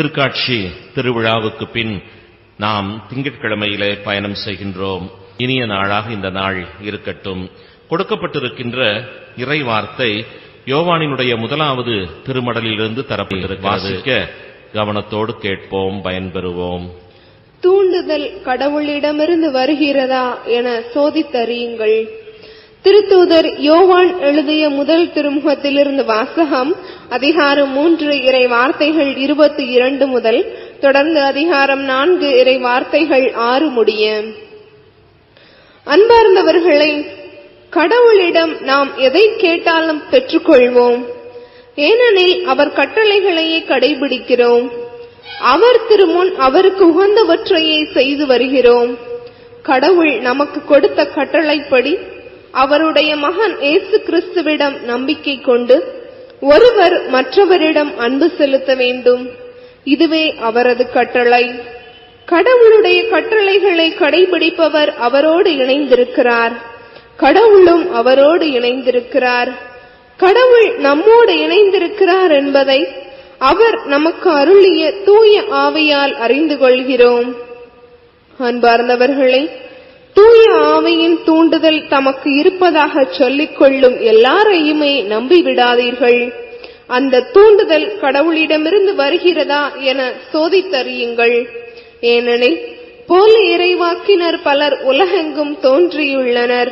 திருக்காட்சி திருவிழாவுக்கு பின் நாம் திங்கட்கிழமையிலே பயணம் செய்கின்றோம். இனிய நாளாக இந்த நாள் இருக்கட்டும். கொடுக்கப்பட்டிருக்கின்ற இறை வார்த்தை யோவானினுடைய முதலாவது திருமடலிலிருந்து தரப்பட்டிருக்கிறது. கவனத்தோடு கேட்போம் பயன்பெறுவோம். தூண்டுதல் கடவுளிடமிருந்து வருகிறதா என சோதித்தறியுங்கள். திருத்தூதர் யோவான் எழுதிய முதல் திருமுகத்திலிருந்து வாசகம் அதிகாரம் மூன்று இறை வார்த்தைகள் இருபத்தி இரண்டு முதல் தொடர்ந்து அதிகாரம் நான்கு இறை வார்த்தைகள் ஆறு முடிய. அன்பார்ந்தவர்களை கடவுளிடம் நாம் எதை கேட்டாலும் பெற்றுக்கொள்வோம். ஏனெனில் அவர் கட்டளைகளையே கடைபிடிக்கிறோம். அவர் திருமுன் அவருக்கு உகந்தவற்றையே செய்து வருகிறோம். கடவுள் நமக்கு கொடுத்த கட்டளைப்படி அவருடைய மகன் ஏசு கிறிஸ்துவிடம் நம்பிக்கை கொண்டு ஒருவர் மற்றவரிடம் அன்பு செலுத்த வேண்டும். இதுவே அவரது கட்டளை. கடவுளுடைய கட்டளைகளை கடைபிடிப்பவர் அவரோடு இணைந்திருக்கிறார். கடவுளும் அவரோடு இணைந்திருக்கிறார். கடவுள் நம்மோடு இணைந்திருக்கிறார் என்பதை அவர் நமக்கு அருளிய தூய ஆவையால் அறிந்து கொள்கிறோம். அன்பார்ந்தவர்களே தூய ஆவியின் தூண்டுதல் தமக்கு இருப்பதாக சொல்லிக் கொள்ளும் எல்லாரையுமே நம்பிவிடாதீர்கள். அந்த தூண்டுதல் கடவுளிடமிருந்து வருகிறதா என சோதித்தறியுங்கள். ஏனெனில் போல் இறைவாக்கினர் பலர் உலகெங்கும் தோன்றியுள்ளனர்.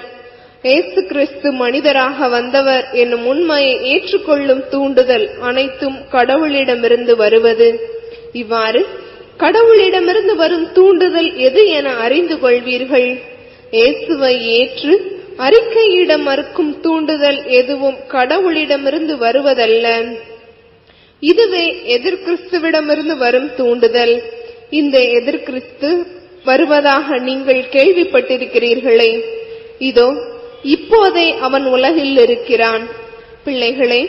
இயேசு கிறிஸ்து மனிதராக வந்தவர் என்னும் உண்மையை ஏற்றுக்கொள்ளும் தூண்டுதல் அனைத்தும் கடவுளிடமிருந்து வருவது. இவ்வாறு கடவுளிடமிருந்து வரும் தூண்டுதல் எது என அறிந்து கொள்வீர்கள்? இயேசுவை ஏற்று அறிக்கையிட மறுக்கும் தூண்டுதல் எதுவும் கடவுளிடமிருந்து வருவதல்ல. இதுவே எதிர்கிறிஸ்துவிடமிருந்து வரும் தூண்டுதல். இந்த எதிர்கிறிஸ்து வருவதாக நீங்கள் கேள்விப்பட்டிருக்கிறீர்களே. இதோ இப்போதே அவன் உலகில் இருக்கிறான். பிள்ளைகளே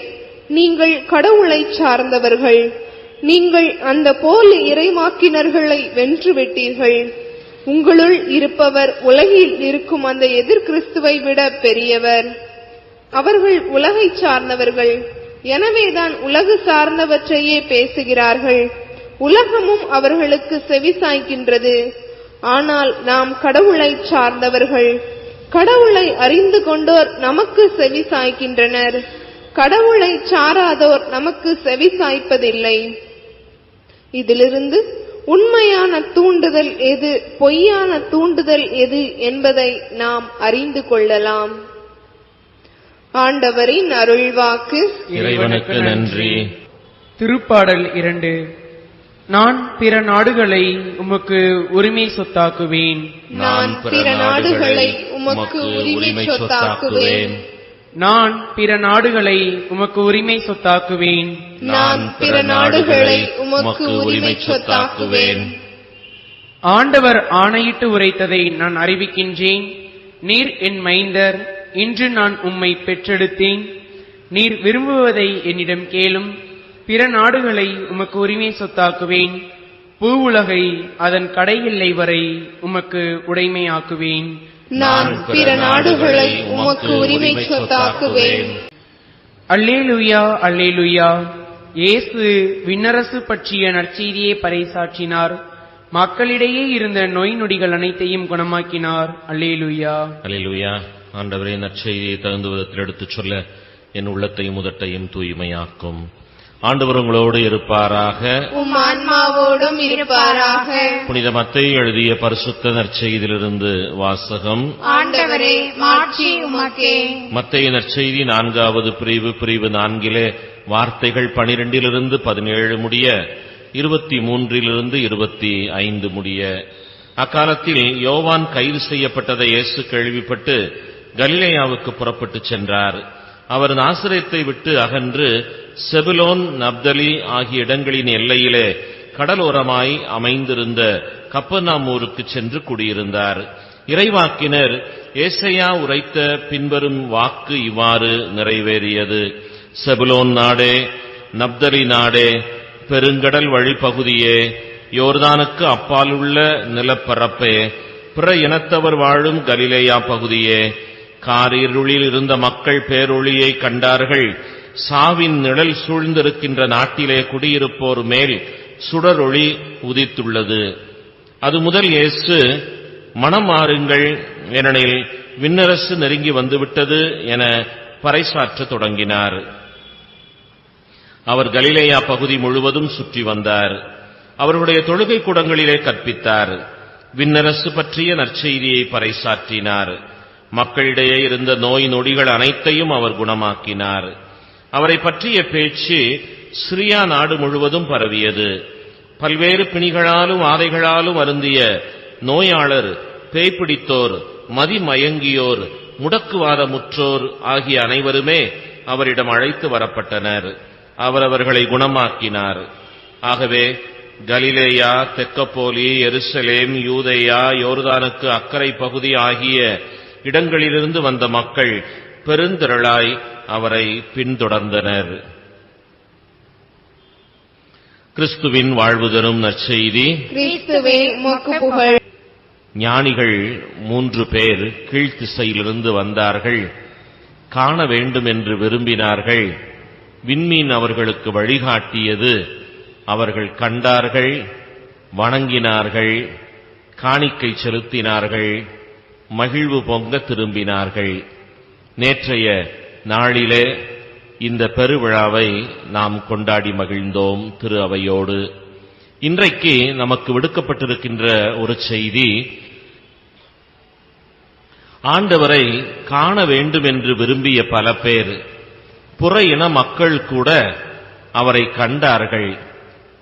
நீங்கள் கடவுளை சார்ந்தவர்கள். நீங்கள் அந்த போல் இறைவாக்கினர்களை வென்று வென்றுவிட்டீர்கள். உங்களுள் இருப்பவர் உலகில் இருக்கும் அந்த எதிர்கிறிஸ்துவை விட பெரியவர். அவர்கள் உலகை சார்ந்தவர்கள். எனவேதான் உலகு சார்ந்தவற்றையே பேசுகிறார்கள். உலகமும் அவர்களுக்கு செவிசாய்க்கின்றது. ஆனால் நாம் கடவுளை சார்ந்தவர்கள். கடவுளை அறிந்து கொண்டோர் நமக்கு செவி சாய்க்கின்றனர் கடவுளை சாராதோர் நமக்கு செவி சாய்ப்பதில்லை இதிலிருந்து உண்மையான தூண்டுதல் எது பொய்யான தூண்டுதல் எது என்பதை நாம் அறிந்து கொள்ளலாம். ஆண்டவரின் அருள்வாக்கு. இறைவனுக்கு நன்றி. திருப்பாடல் இரண்டு. நான் பிற நாடுகளை உமக்கு உரிமை சொத்தாக்குவேன். நான் பிற நாடுகளை உமக்கு உரிமை சொத்தாக்குவேன். நான் பிற நாடுகளை உமக்கு உரிமை சொத்தாக்குவேன். நான் பிற நாடுகளை உமக்கு உரிமை சொத்தாக்குவேன். ஆண்டவர் ஆணையிட்டு உரைத்ததை நான் அறிவிக்கின்றேன். நீர் என் மைந்தர் இன்று நான் உம்மை பெற்றெடுத்தேன். நீர் விரும்புவதை என்னிடம் கேளும். பிற நாடுகளை உமக்கு உரிமை சொத்தாக்குவேன். பூவுலகை அதன் கடை எல்லை வரை உமக்கு உடைமையாக்குவேன். நான் பிற நாடுகளை உமக்கு உரிமை சொத்தாக்குவேன். அல்லேலுயா அல்லேலுயா. இயேசு விண்ணரசு பற்றிய நற்செய்தியை பறைசாற்றினார். மக்களிடையே இருந்த நோய் நொடிகள் அனைத்தையும் குணமாக்கினார். அல்லேலுயா. அல்லேலூயா. ஆண்டவரே நற்செய்தியை தகுந்த விதத்தில் எடுத்துச் சொல்ல என் உள்ளத்தையும் முதட்டையும் தூய்மையாக்கும். ஆண்டவர் உங்களோடு இருப்பாராக. உம் ஆன்மாவோடும் இருப்பாராக. புனித மத்தேயு எழுதிய பரிசுத்த நற்செய்தியிலிருந்து வாசகம். ஆண்டவரே உமக்கே. மத்தேயு நற்செய்தி நான்காவது பிரிவு பிரிவு நான்கிலே வார்த்தைகள் பனிரெண்டிலிருந்து பதினேழு முடிய இருபத்தி மூன்றிலிருந்து இருபத்தி ஐந்து முடிய. அக்காலத்தில் யோவான் கைது செய்யப்பட்டதை இயேசு கேள்விப்பட்டு கலிலேயாவுக்கு புறப்பட்டுச் சென்றார். அவர் நாசரேத்தை விட்டு அகன்று செபுலோன் நப்தலி ஆகிய இடங்களின் எல்லையிலே கடலோரமாய் அமைந்திருந்த கப்பநாமூருக்கு சென்று குடியிருந்தார். இறைவாக்கினர் ஏசையா உரைத்த பின்வரும் வாக்கு இவ்வாறு நிறைவேறியது. செபுலோன் நாடே நப்தலி நாடே பெருங்கடல் வழிப்பகுதியே யோர்தானுக்கு அப்பாலுள்ள நிலப்பரப்பே பிற இனத்தவர் வாழும் கலிலேயா பகுதியே காரிருளில் இருந்த மக்கள் பேரொளியை கண்டார்கள். சாவின் நிழல் சூழ்ந்திருக்கின்ற நாட்டிலே குடியிருப்போர் மேல் சுடரொளி உதித்துள்ளது. அது முதல் இயேசு மனம் மாறுங்கள் ஏனெனில் விண்ணரசு நெருங்கி வந்துவிட்டது என பறைசாற்ற தொடங்கினார். அவர் கலிலேயா பகுதி முழுவதும் சுற்றி வந்தார். அவர்களுடைய தொழுகை கூடங்களிலே கற்பித்தார். விண்ணரசு பற்றிய நற்செய்தியை பறைசாற்றினார். மக்களிடையே இருந்த நோய் நொடிகள் அனைத்தையும் அவர் குணமாக்கினார். அவரை பற்றிய பேச்சு சிரியா நாடு முழுவதும் பரவியது. பல்வேறு பிணிகளாலும் ஆதைகளாலும் அருந்திய நோயாளர் பேய்பிடித்தோர் மதிமயங்கியோர் முடக்குவாதமுற்றோர் ஆகிய அனைவருமே அவரிடம் அழைத்து வரப்பட்டனர். அவர் அவர்களை குணமாக்கினார். ஆகவே கலிலேயா தெக்கப்போலி எருசலேம் யூதையா யோர்தானுக்கு அக்கறை பகுதி ஆகிய இடங்களிலிருந்து வந்த மக்கள் பெருந்திரளாய் அவரை பின்தொடர்ந்தனர். கிறிஸ்துவின் வாழ்வு தரும் நற்செய்தி. ஞானிகள் மூன்று பேர் கீழ்த்திசையிலிருந்து வந்தார்கள். காண வேண்டும் என்று விரும்பினார்கள். விண்மீன் அவர்களுக்கு வழிகாட்டியது. அவர்கள் கண்டார்கள் வணங்கினார்கள் காணிக்கை செலுத்தினார்கள் மகிழ்வு பொங்க திரும்பினார்கள். நேற்றைய நாளிலே இந்த பெருவிழாவை நாம் கொண்டாடி மகிழ்ந்தோம் திரு அவையோடு. இன்றைக்கு நமக்கு விடுக்கப்பட்டிருக்கின்ற ஒரு செய்தி ஆண்டவரை காண வேண்டும் என்று விரும்பிய பல பேர் புற இன மக்கள் கூட அவரை கண்டார்கள்.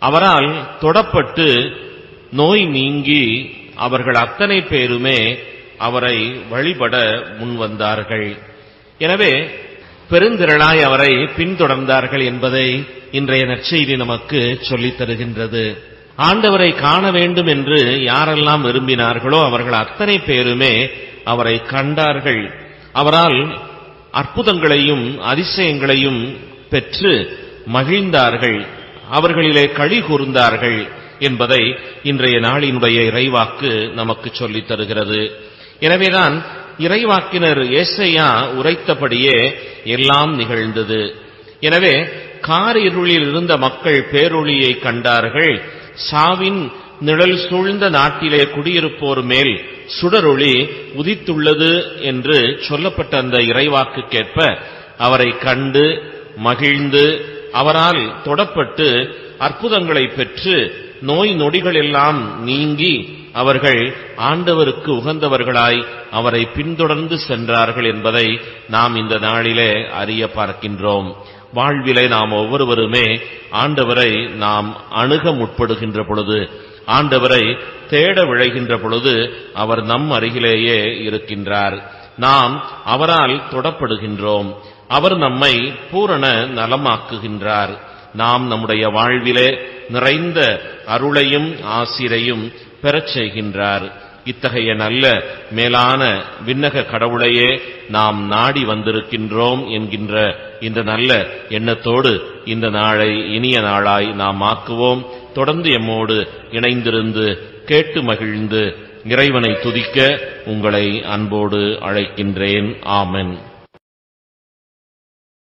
அவரால் தொடப்பட்டு நோய் நீங்கி அவர்கள் அத்தனை பேருமே அவரை வழிபட முன்வந்தார்கள். எனவே பெருந்திரளாய் அவரை பின்தொடர்ந்தார்கள் என்பதை இன்றைய நற்செய்தி நமக்கு சொல்லித் தருகின்றது. ஆண்டவரை காண வேண்டும் என்று யாரெல்லாம் விரும்பினார்களோ அவர்கள் அத்தனை பேருமே அவரை கண்டார்கள். அவரால் அற்புதங்களையும் அதிசயங்களையும் பெற்று மகிழ்ந்தார்கள். அவர்களிலே களி கூர்ந்தார்கள் என்பதை இன்றைய நாளினுடைய இறைவாக்கு நமக்கு சொல்லித் தருகிறது. எனவேதான் இறைவாக்கினர் ஏசையா உரைத்தபடியே எல்லாம் நிகழ்ந்தது. எனவே காரிருளில் இருந்த மக்கள் பேரொளியை கண்டார்கள். சாவின் நிழல் சூழ்ந்த நாட்டிலே குடியிருப்போர் மேல் சுடரொளி உதித்துள்ளது என்று சொல்லப்பட்ட அந்த இறைவாக்குக்கேற்ப அவரை கண்டு மகிழ்ந்து அவரால் தொடப்பட்டு அற்புதங்களை பெற்று நோய் நொடிகள் எல்லாம் நீங்கி அவர்கள் ஆண்டவருக்கு உகந்தவர்களாய் அவரை பின்தொடர்ந்து சென்றார்கள் என்பதை நாம் இந்த நாளிலே அறிய பார்க்கின்றோம். வாழ்விலே நாம் ஒவ்வொருவருமே ஆண்டவரை நாம் அணுக முற்படுகின்ற பொழுது ஆண்டவரை தேட விழைகின்ற பொழுது அவர் நம் அருகிலேயே இருக்கின்றார். நாம் அவரால் தொடப்படுகின்றோம். அவர் நம்மை பூரண நலமாக்குகின்றார். நாம் நம்முடைய வாழ்விலே நிறைந்த அருளையும் ஆசிரையும் பெறச் செய்கின்றார். இத்தகைய நல்ல மேலான விண்ணக கடவுளையே நாம் நாடி வந்திருக்கின்றோம் என்கின்ற இந்த நல்ல எண்ணத்தோடு இந்த நாளை இனிய நாளாய் நாம் ஆக்குவோம். தொடர்ந்து எம்மோடு இணைந்திருந்து கேட்டு மகிழ்ந்து இறைவனை துதிக்க உங்களை அன்போடு அழைக்கின்றேன். ஆமென்.